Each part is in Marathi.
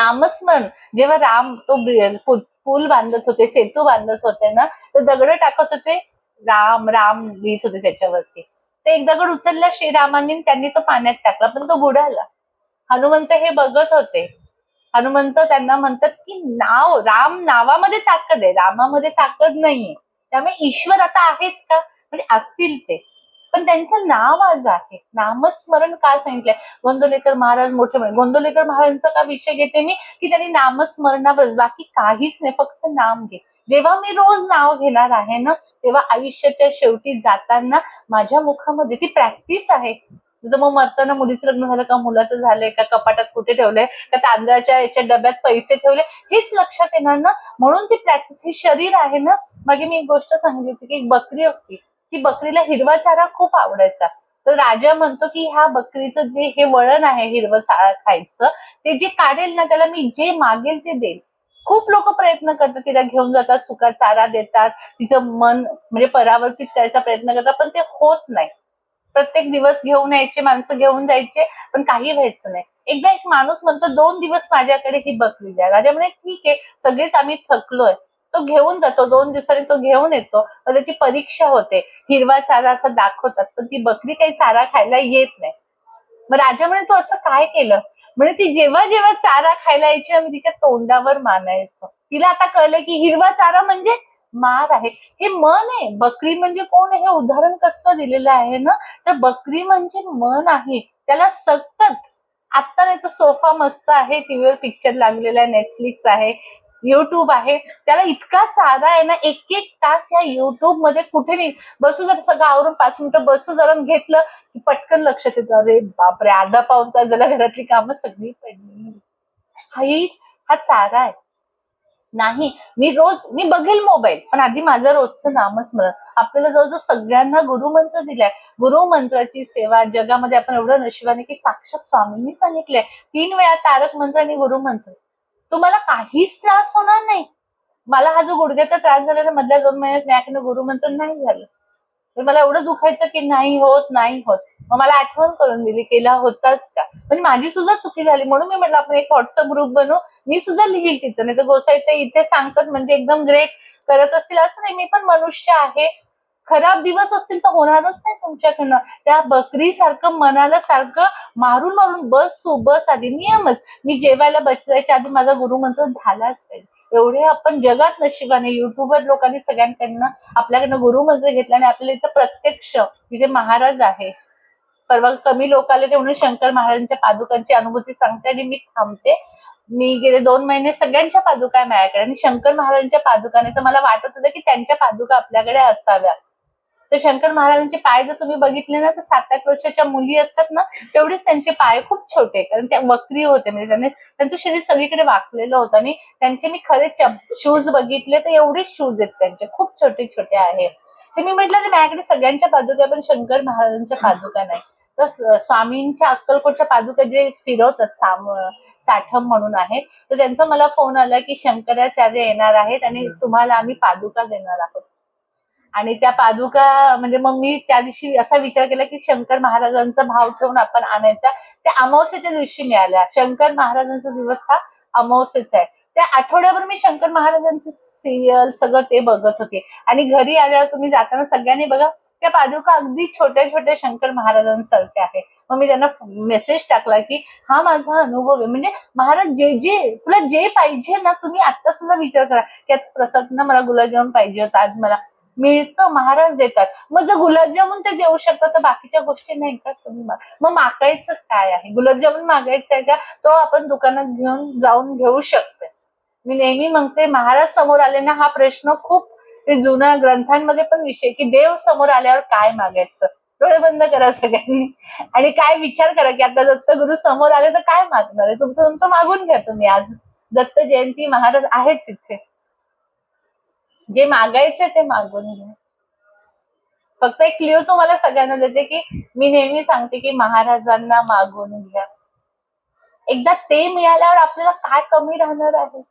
नामस्मरण जेव्हा राम तो पूल बांधत होते सेतू बांधत होते ना तर दगड टाकत होते राम राम लिहित होते त्याच्यावरती. ते एक दगड उचलला श्रीरामांनी त्यांनी तो पाण्यात टाकला पण तो बुडाला हनुमंत हे बघत होते. हनुमंत त्यांना म्हणतात की नाव राम नावामध्ये ताकद आहे. रामामध्ये ताकद नाहीये. त्यामुळे ईश्वर आता आहेत का? म्हणजे असतील ते. पण त्यांचं नाव आज आहे. नामस्मरण का सांगितलंय? गोंदोलेकर महाराज मोठे म्हणजे गोंदोलेकर महाराजांचा का विषय घेते मी? की त्यांनी नामस्मरणावर बाकी काहीच नाही फक्त नाम घे. जेव्हा मी रोज नाव घेणार आहे ना तेव्हा आयुष्याच्या शेवटी जाताना माझ्या मुखामध्ये ती प्रॅक्टिस आहे. तुझं मग मरताना मुलीचं लग्न झालं का मुलाचं झालंय का कपाटात कुठे ठेवलंय का तांदळाच्या याच्या डब्यात पैसे ठेवले हेच लक्षात येणार ना? म्हणून ती प्रॅक्टिस ही शरीर आहे ना? मागे मी एक गोष्ट सांगितली होती की एक बकरी होती. की बकरीला हिरवा चारा खूप आवडायचा. तर राजा म्हणतो की ह्या बकरीचं जे हे वळण आहे हिरवं चारा खायचं ते जे काढेल ना त्याला मी जे मागेल ते देईल खूप लोक प्रयत्न करतात तिला घेऊन जातात सुका चारा देतात तिचं मन म्हणजे परावर्तित करायचा प्रयत्न करतात पण ते होत नाही. प्रत्येक दिवस घेऊन यायचे माणसं घेऊन जायचे पण काही व्हायचं नाही. एकदा एक माणूस म्हणतो दोन दिवस माझ्याकडे ही बकरी द्या. राजा म्हणे ठीक आहे सगळेच आम्ही थकलोय. तो घेऊन जातो दोन दिवसांनी तो घेऊन येतो. मग त्याची परीक्षा होते. हिरवा चारा असं दाखवतात पण ती बकरी काही चारा खायला येत नाही. मग राजा म्हणे तू असं काय केलं? म्हणे ती जेव्हा जेव्हा चारा खायला यायची आम्ही तिच्या तोंडावर मानायचो. तिला आता कळलं की हिरवा चारा म्हणजे मार आहे. हे मन आहे. बकरी म्हणजे कोण? हे उदाहरण कसं दिलेलं आहे ना तर बकरी म्हणजे मन आहे. त्याला सतत आता नाही तर सोफा मस्त आहे टीव्हीवर पिक्चर लागलेला आहे नेटफ्लिक्स आहे युट्यूब आहे. त्याला इतका चारा आहे ना एक एक तास या युट्यूबमध्ये कुठे नाही बसू जर सगळं आवरून पाच मिनिटं बसू जरा घेतलं की पटकन लक्षात येतं अरे बापरे अर्धा पाऊन तास झाला घरातली कामं सगळी पडली. हाही हा चारा आहे. नाही मी रोज मी बघेल मोबाईल पण आधी माझं रोजचं नामस्मरण. आपल्याला जवळजवळ सगळ्यांना गुरुमंत्र दिलाय. गुरुमंत्राची सेवा जगामध्ये आपण एवढं नशिबाने की साक्षात स्वामींनी सांगितलंय. तीन वेळा तारक मंत्र आणि गुरुमंत्र. तुम्हाला काहीच त्रास होणार नाही. मला हा जो गुडघ्याचा त्रास झालेला मधल्या दोन महिन्यात माझ्याकडनं गुरुमंत्र नाही झालं. तर मला एवढं दुखायचं की नाही होत नाही होत. मग मला आठवण करून दिली केला होताच का? म्हणजे माझी सुद्धा चुकी झाली म्हणून मी म्हटलं आपण एक व्हॉट्सअप ग्रुप बनवू. मी सुद्धा लिहिल तिथं नाही तर गोसाई ते इथे सांगतात म्हणजे एकदम ग्रेट करत असतील. असं नाही मी पण मनुष्य आहे. खराब दिवस असतील तर होणारच नाही तुमच्याकडनं. त्या बकरी सारखं मनाला सारखं मारून मारून बस सु बस आधी नियमच. मी जेवायला बसायच्या आधी माझा गुरुमंत्र झालाच पाहिजे. एवढे आपण जगात नशिबाने युट्यूबर लोकांनी सगळ्यांकडनं आपल्याकडनं गुरुमंत्र घेतला आणि आपल्याला इथं प्रत्यक्ष जे महाराज आहे. परवा कमी लोक आले ते म्हणून शंकर महाराजांच्या पादुकांची अनुभूती सांगते आणि मी थांबते. मी गेले दोन महिने सगळ्यांच्या पादुका आहे माझ्याकडे आणि शंकर महाराजांच्या पादुकाने तर मला वाटत होतं की त्यांच्या पादुका आपल्याकडे असाव्या. तर शंकर महाराजांचे पाय जर तुम्ही बघितले ना तर सात आठ वर्षाच्या मुली असतात ना तेवढेच त्यांचे पाय खूप छोटे. कारण त्या वक्री होते म्हणजे त्यांनी त्यांचं शरीर सगळीकडे वाकलेलं होतं. आणि त्यांचे मी खरे शूज बघितले तर एवढेच शूज आहेत त्यांचे. खूप छोटे छोटे आहे. ते मी म्हटलं की माझ्याकडे सगळ्यांच्या पादुका पण शंकर महाराजांच्या पादुका नाही. तर स्वामींच्या अक्कलकोटच्या पादुका जे फिरवतात साम साठम म्हणून आहे तर त्यांचा मला फोन आला की शंकराचार्य येणार आहेत आणि तुम्हाला आम्ही पादुका देणार आहोत. आणि त्या पादुका म्हणजे मग मी त्या दिवशी असा विचार केला की शंकर महाराजांचा भाव ठेवून आपण आणायचा. त्या अमावस्याच्या दिवशी मिळाल्या. शंकर महाराजांचा दिवस हा अमावस्याचा आहे. त्या आठवड्याभर मी शंकर महाराजांचं सिरियल सगळं ते बघत होते. आणि घरी आल्यावर तुम्ही जाताना सगळ्यांनी बघा त्या पादुका अगदी छोट्या छोट्या शंकर महाराजांसारख्या आहे मग मी त्यांना मेसेज टाकला की हा माझा अनुभव आहे. म्हणजे महाराज जे जे तुला जे पाहिजे ना तुम्ही आता सुद्धा विचार करा. की आज प्रसाद ना मला गुलाबजामुन पाहिजे होता आज मला. मिळतं महाराज देतात. मग जर गुलाबजामुन ते देऊ शकतात तर बाकीच्या गोष्टी नाही का? तुम्ही मग मागायचं काय आहे? गुलाबजामुन मागायचं आहे का? तो आपण दुकानात घेऊन जाऊन घेऊ शकतो मी नेहमी म्हणते महाराज समोर आले ना हा प्रश्न खूप जुन्या ग्रंथांमध्ये पण विषय की देव समोर आल्यावर काय मागायचं? डोळे बंद करा सगळ्यांनी. आणि काय विचार करा की आता दत्तगुरु समोर आले तर काय मागणार आहे? तुमचं तुमचं मागून घ्या तुम्ही आज. दत्त जयंती महाराज आहेच इथे. जे मागायचे ते मागून घ्या फक्त एक क्लिअर तुम्हाला सगळ्यांना देते की मी नेहमी सांगते की महाराजांना मागून घ्या. एकदा ते मिळाल्यावर आपल्याला काय कमी राहणार आहे?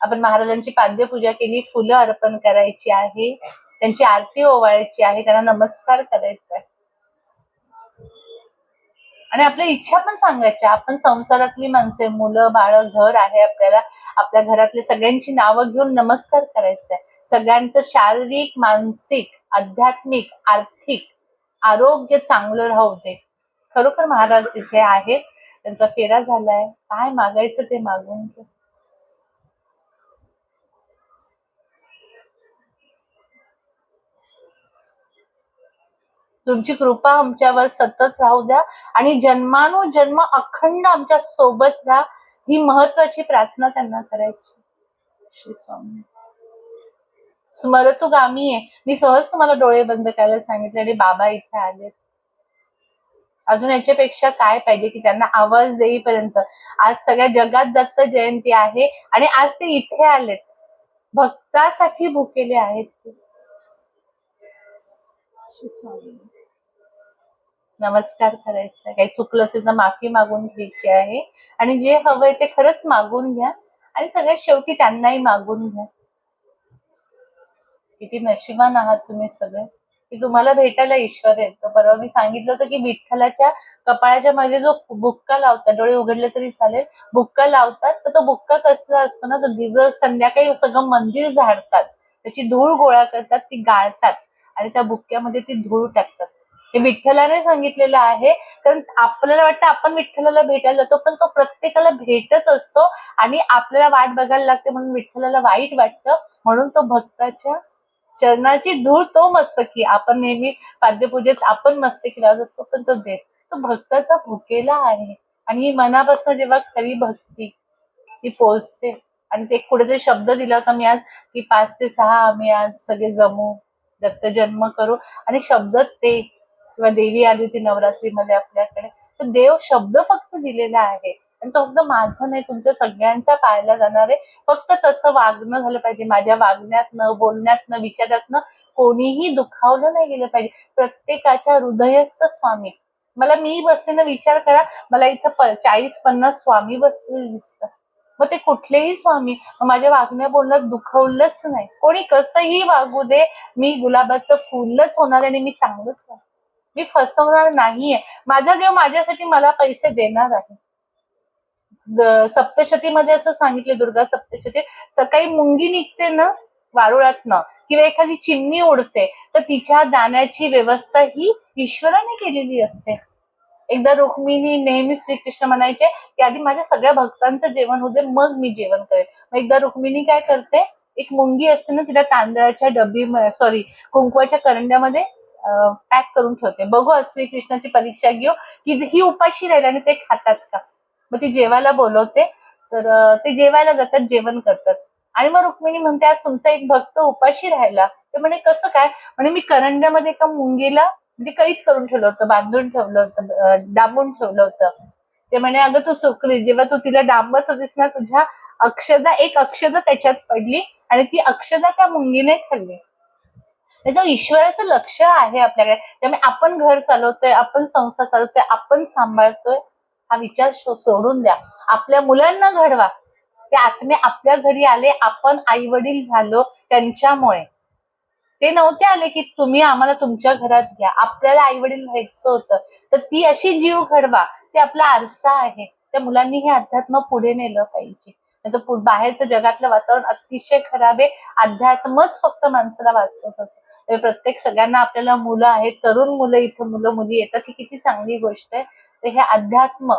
आपण महाराजांची पाद्यपूजा केली फुलं अर्पण करायची आहे त्यांची आरती ओवाळायची आहे त्यांना नमस्कार करायचा आहे. आणि आपल्या इच्छा पण सांगायच्या आपण संसारातली माणसे मुलं बाळ घर आहे आपल्याला. आपल्या घरातले सगळ्यांची नावं घेऊन नमस्कार करायचा आहे. सगळ्यांचं शारीरिक मानसिक आध्यात्मिक आर्थिक आरोग्य चांगलं राहू दे खरोखर महाराज तिथे आहेत. त्यांचा फेरा झालाय. काय मागायचं ते मागून घे. तुमची कृपा आमच्यावर सतत राहू द्या आणि जन्मानुजन्म अखंड आमच्यासोबत राहा. ही महत्वाची प्रार्थना त्यांना करायची. श्री स्वामी. स्मरतुगामी आहे. मी सहज तुम्हाला डोळे बंद करायला सांगितले आणि बाबा इथे आले. अजून याच्यापेक्षा काय पाहिजे की त्यांना आवाज देईपर्यंत. आज सगळ्या जगात दत्त जयंती आहे आणि आज ते इथे आलेत. भक्तासाठी भुकेले आहेत ते. नमस्कार करायचा काही चुकलं असेल तर माफी मागून घ्यायची आहे. आणि जे हवंय ते खरंच मागून घ्या. आणि सगळ्यात शेवटी त्यांनाही मागून घ्या. किती नशिबान आहात तुम्ही सगळे. की तुम्हाला भेटायला ईश्वर येतो परवा मी सांगितलं होतं की विठ्ठलाच्या कपाळाच्या मध्ये जो बुक्का लावतात डोळे उघडले तरी चालेल. बुक्का लावतात तर तो बुक्का कसला असतो ना? तो दिवस संध्याकाळी सगळं मंदिर झाडतात. त्याची धूळ गोळा करतात ती गाळतात. आणि त्या बुक्क्यामध्ये ती धूळ टाकतात. हे विठ्ठलाने सांगितलेलं आहे. कारण आपल्याला वाटतं आपण विठ्ठलाला भेटायला जातो पण तो प्रत्येकाला भेटत असतो आणि आपल्याला वाट बघायला लागते म्हणून विठ्ठलाला वाईट वाटतं. म्हणून तो भक्ताच्या चरणाची धूळ तो मस्तकी आपण नेहमी पाद्यपूजेत आपण मस्तकी लावत असतो पण तो देव तो भक्ताचा भुकेला आहे. आणि ही मनापासून जेव्हा खरी भक्ती ती पोचते आणि ते कुठेतरी शब्द दिला होता मी आज की पाच ते सहा आम्ही आज सगळे जमू. दत्त जन्म करू. आणि शब्द ते किंवा देवी आली होती नवरात्रीमध्ये आपल्याकडे. तर देव शब्द फक्त दिलेला आहे. आणि तो फक्त माझं नाही तुमच्या सगळ्यांचा पाळला जाणार आहे. फक्त तसं वागणं झालं पाहिजे. माझ्या वागण्यातनं बोलण्यातनं विचारातनं कोणीही दुखावलं नाही गेलं पाहिजे. प्रत्येकाच्या हृदयस्थ स्वामी. मला मी बसलेला विचार करा. मला इथं प- चाळीस पन्नास स्वामी बसलेले दिसतात. मग ते कुठलेही स्वामी माझ्या वागण्या बोलण्यात दुखवलंच नाही. कोणी कसंही वागू दे मी गुलाबाचं फुलच होणार आणि मी चांगलंच मी फसवणार नाहीये. माझा देव माझ्यासाठी मला पैसे देणार आहे. सप्तशतीमध्ये असं सांगितले दुर्गा सप्तशती सकाळी मुंगी निघते ना वारुळातनं किंवा एखादी चिमणी उडते तर तिच्या दाण्याची व्यवस्था ही ईश्वराने केलेली असते. एकदा रुक्मिणी नेहमी श्रीकृष्ण म्हणायचे की आधी माझ्या सगळ्या भक्तांचं जेवण होते मग मी जेवण करेल मग एकदा रुक्मिणी काय करते एक मुंगी असते ना तिला तांदळाच्या डबी सॉरी कुंकवाच्या करंड्यामध्ये पॅक करून ठेवते. बघू आज श्रीकृष्णाची परीक्षा घेऊ. की ही उपाशी राहील आणि ते खातात का? मग ती जेवायला बोलवते. तर ते जेवायला जातात जेवण करतात. आणि मग रुक्मिणी म्हणते आज तुमचा एक भक्त उपाशी राहिला. ते म्हणे कसं काय? म्हणे मी करंड्यामध्ये एका मुंगीला म्हणजे कैद करून ठेवलं होतं बांधून ठेवलं होतं डांबून ठेवलं होतं. ते म्हणे अगं तू चुकली जेव्हा तू तिला डांबत होतीस ना तुझ्या अक्षदा एक अक्षदा त्याच्यात पडली आणि ती अक्षदा त्या मुंगीने खाल्ली त्याचं ईश्वराचं लक्ष आहे आपल्याकडे त्यामुळे आपण घर चालवतोय आपण संसार चालवतोय आपण सांभाळतोय हा विचार सोडून द्या. आपल्या मुलांना घडवा. ते आत्मे आपल्या घरी आले आपण आई वडील झालो त्यांच्यामुळे. ते नव्हते आले की तुम्ही आम्हाला तुमच्या घरात घ्या. आपल्याला आई वडील व्हायचं होतं. तर ती अशी जीव घडवा. ते आपला आरसा आहे. त्या मुलांनी हे अध्यात्म पुढे नेलं पाहिजे. नाही तर बाहेरचं जगातलं वातावरण अतिशय खराब आहे. अध्यात्मच फक्त माणसाला वाचवत होतं. प्रत्येक सगळ्यांना आपल्याला मुलं आहेत. तरुण मुलं इथं मुलं मुली येतात. ही किती चांगली गोष्ट आहे. तर हे अध्यात्म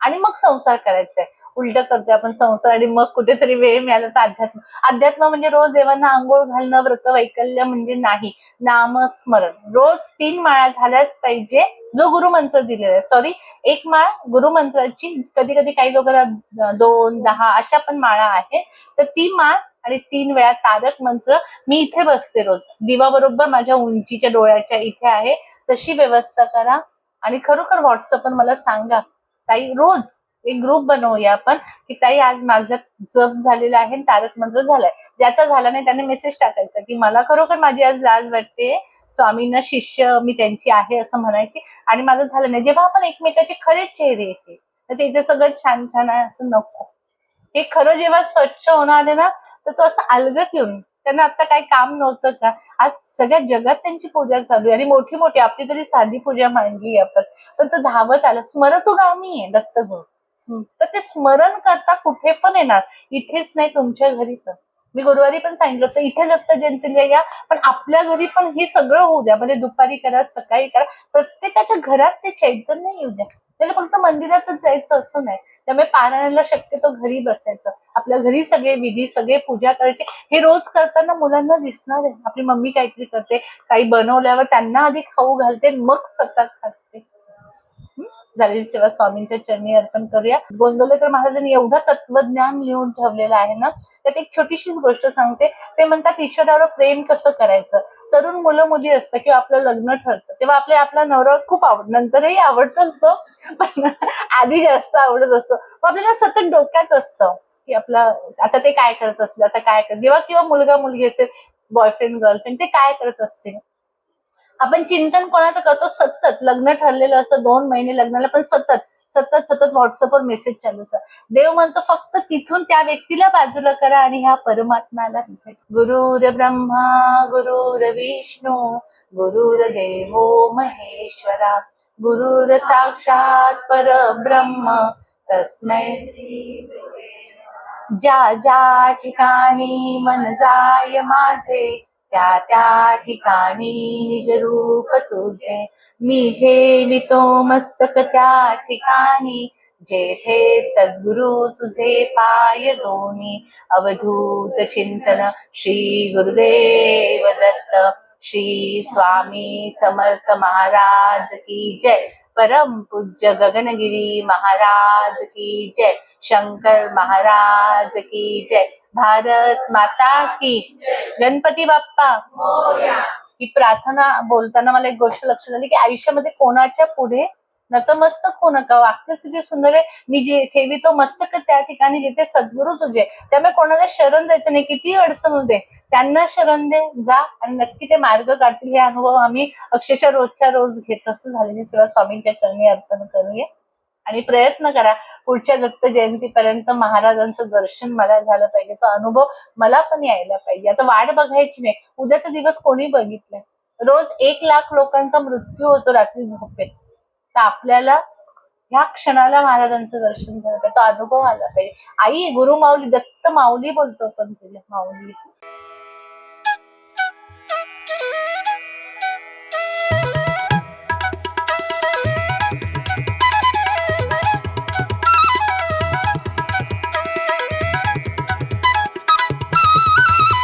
आणि मग संसार करायचा आहे उलट करतोय आपण संसार आणि मग कुठेतरी वेळ मिळाला तर अध्यात्म. अध्यात्म म्हणजे रोज देवांना आंघोळ घालणं व्रत वैकल्य म्हणजे नाही. नामस्मरण. रोज तीन माळा झाल्याच पाहिजे जो गुरुमंत्र दिलेला आहे. सॉरी एक माळ गुरुमंत्राची कधी कधी काही लोकांना दोन दहा अशा पण माळा आहेत. तर ती माळ आणि तीन वेळा तारक मंत्र मी इथे बसते रोज. दिवा बरोबर माझ्या उंचीच्या डोळ्याच्या इथे आहे. तशी व्यवस्था करा. आणि खरोखर व्हॉट्सअपवर मला सांगा. ताई रोज एक ग्रुप बनवूया आपण की ताई आज माझं जप झालेलं आहे तारक मंत्र झालाय. ज्याचा झाला नाही त्याने मेसेज टाकायचा की मला खरोखर माझी आज लाज वाटते स्वामींना शिष्य मी त्यांची आहे असं म्हणायची. आणि माझं झालं नाही. जेव्हा आपण एकमेकाचे खरेच चेहरे येते तर ते इथे सगळं छान छान आहे असं नको. हे खरं जेव्हा स्वच्छ होणार आहे ना तर तो असं अलगट येऊन त्यांना आता काही काम नव्हतं का? आज सगळ्या जगात त्यांची पूजा चालू आहे. आणि मोठी मोठी आपली तरी साधी पूजा मांडली आपण. पण तो धावत आला. स्मरतुगामी आहे दत्तगुरु तर ते स्मरण करता कुठे पण येणार. इथेच नाही तुमच्या घरी पण. मी गुरुवारी पण सांगितलं होतं इथे दत्त जयंतीला या. पण आपल्या घरी पण हे सगळं होऊ द्या. म्हणजे दुपारी करा सकाळी करा. प्रत्येकाच्या घरात ते चैतन्य येऊ द्या. त्याला फक्त मंदिरातच जायचं असं नाही. त्यामुळे पारायणाला शक्यतो घरी बसायचं. आपल्या घरी सगळे विधी सगळे पूजा करायचे. हे रोज करताना मुलांना दिसणार आहे. आपली मम्मी काहीतरी करते काही बनवल्यावर त्यांना आधी खाऊ घालते मग स्वतः खाते. झालेली सेवा. स्वामींच्या चरणी अर्पण करूया. गोंदवलेकर महाराजांनी एवढं तत्वज्ञान लिहून ठेवलेलं आहे ना त्यात एक छोटीशीच गोष्ट सांगते. ते म्हणतात ईश्वरावर प्रेम कसं करायचं? तरुण मुलं मुली असतं किंवा आपलं लग्न ठरतं तेव्हा आपल्या आपला नवरा खूप आवड नंतरही आवडत असतो पण आधी जास्त आवडत असतो. मग आपल्याला सतत डोक्यात असतं की आपला आता ते काय करत असतील आता काय करत जेव्हा किंवा मुलगा मुलगी असेल बॉयफ्रेंड गर्लफ्रेंड ते काय करत असतील? आपण चिंतन कोणाचं करतो? सतत. लग्न ठरलेलं असतं दोन महिने लग्नाला पण सतत. सतत सतत व्हॉट्सअपवर मेसेज चालू असतात. देव म्हणतो फक्त तिथून त्या व्यक्तीला बाजूला करा आणि ह्या परमात्म्याला तिथे. गुरुर ब्रह्मा गुरुर विष्णू गुरुर देवो महेश्वरा. गुरुर साक्षात परब्रह्म तस्मै ज्या ज्या ठिकाणी मन जाय माझे त्या त्या ठिकाणी निज रूप तुझे. मी ठेवितो मस्तक त्या ठिकाणी जेथे सद्गुरु तुझे पाय दोन्ही अवधूत चिंतन श्री गुरुदेव दत्त श्री स्वामी समर्थ महाराज की जय. परम पूज्य गगनगिरी महाराज की जय. शंकर महाराज की जय. भारत माता की गणपती बाप्पा. ही प्रार्थना बोलताना मला एक गोष्ट लक्षात आली की आयुष्यामध्ये कोणाच्या पुढे नतमस्तक हो नका. वाक्य किती सुंदर आहे. मी जे ठेवितो मस्तक त्या ठिकाणी जिथे सद्गुरू तुझे. त्यामुळे कोणाला शरण द्यायचं नाही. किती अडचण होऊ दे. त्यांना शरण दे जा आणि नक्की ते मार्ग काढतील. हे अनुभव आम्ही अक्षरशः रोजच्या रोज घेत असं झालेली सेवा स्वामींच्या चरणी अर्पण करूया. आणि प्रयत्न करा. पुढच्या दत्त जयंतीपर्यंत महाराजांचं दर्शन मला झालं पाहिजे. तो अनुभव मला पण यायला पाहिजे. आता वाट बघायची नाही. उद्याचा दिवस कोणी बघितलाय रोज एक लाख लोकांचा मृत्यू होतो रात्री झोपेत. तर आपल्याला ह्या क्षणाला महाराजांचं दर्शन झालं पाहिजे. तो अनुभव आला पाहिजे. आई गुरु माऊली दत्त माऊली बोलतो पण तिला. माऊली.